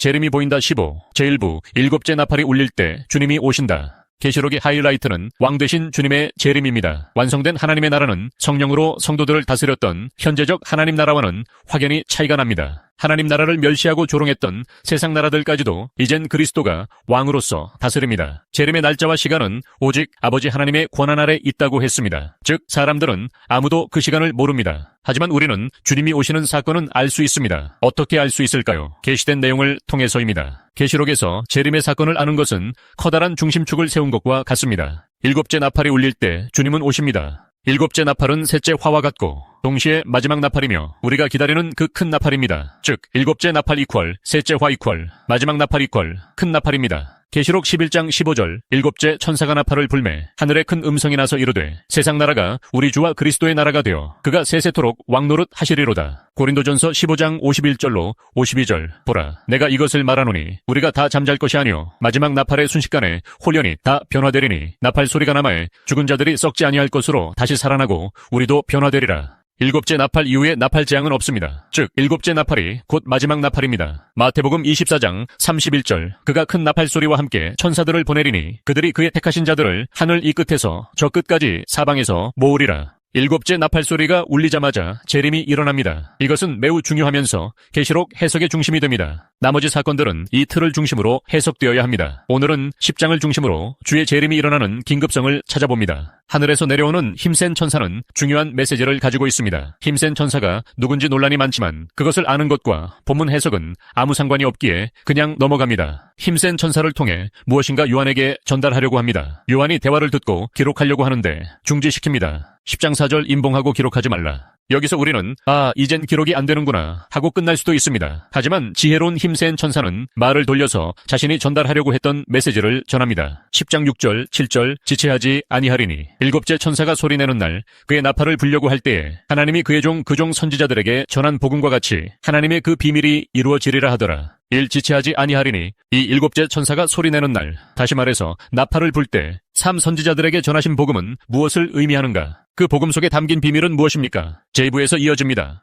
재림이 보인다 15. 제1부 일곱째 나팔이 울릴 때 주님이 오신다. 계시록의 하이라이트는 왕 되신 주님의 재림입니다. 완성된 하나님의 나라는 성령으로 성도들을 다스렸던 현재적 하나님 나라와는 확연히 차이가 납니다. 하나님 나라를 멸시하고 조롱했던 세상 나라들까지도 이젠 그리스도가 왕으로서 다스립니다. 재림의 날짜와 시간은 오직 아버지 하나님의 권한 아래 있다고 했습니다. 즉 사람들은 아무도 그 시간을 모릅니다. 하지만 우리는 주님이 오시는 사건은 알 수 있습니다. 어떻게 알 수 있을까요? 계시된 내용을 통해서입니다. 계시록에서 재림의 사건을 아는 것은 커다란 중심축을 세운 것과 같습니다. 일곱째 나팔이 울릴 때 주님은 오십니다. 일곱째 나팔은 셋째 화와 같고 동시에 마지막 나팔이며 우리가 기다리는 그 큰 나팔입니다. 즉 일곱째 나팔 이퀄, 셋째 화 이퀄, 마지막 나팔 이퀄, 큰 나팔입니다. 계시록 11장 15절 일곱째 천사가 나팔을 불매 하늘에 큰 음성이 나서 이르되 세상 나라가 우리 주와 그리스도의 나라가 되어 그가 세세토록 왕노릇 하시리로다. 고린도전서 15장 51절로 52절 보라 내가 이것을 말하노니 우리가 다 잠잘 것이 아니요 마지막 나팔의 순식간에 홀연히 다 변화되리니 나팔 소리가 남아에 죽은 자들이 썩지 아니할 것으로 다시 살아나고 우리도 변화되리라. 일곱째 나팔 이후에 나팔 재앙은 없습니다. 즉, 일곱째 나팔이 곧 마지막 나팔입니다. 마태복음 24장 31절 그가 큰 나팔 소리와 함께 천사들을 보내리니 그들이 그의 택하신 자들을 하늘 이 끝에서 저 끝까지 사방에서 모으리라. 일곱째 나팔 소리가 울리자마자 재림이 일어납니다. 이것은 매우 중요하면서 계시록 해석의 중심이 됩니다. 나머지 사건들은 이 틀을 중심으로 해석되어야 합니다. 오늘은 10장을 중심으로 주의 재림이 일어나는 긴급성을 찾아봅니다. 하늘에서 내려오는 힘센 천사는 중요한 메시지를 가지고 있습니다. 힘센 천사가 누군지 논란이 많지만 그것을 아는 것과 본문 해석은 아무 상관이 없기에 그냥 넘어갑니다. 힘센 천사를 통해 무엇인가 요한에게 전달하려고 합니다. 요한이 대화를 듣고 기록하려고 하는데 중지시킵니다. 10장 4절 임봉하고 기록하지 말라. 여기서 우리는 아 이젠 기록이 안 되는구나 하고 끝날 수도 있습니다. 하지만 지혜로운 힘센 천사는 말을 돌려서 자신이 전달하려고 했던 메시지를 전합니다. 10장 6절 7절 지체하지 아니하리니 일곱째 천사가 소리내는 날 그의 나팔을 불려고 할 때에 하나님이 그의 종 그종 선지자들에게 전한 복음과 같이 하나님의 그 비밀이 이루어지리라 하더라. 일 지체하지 아니하리니 이 일곱째 천사가 소리내는 날 다시 말해서 나팔을 불 때 삼 선지자들에게 전하신 복음은 무엇을 의미하는가? 그 복음 속에 담긴 비밀은 무엇입니까? 제2부에서 이어집니다.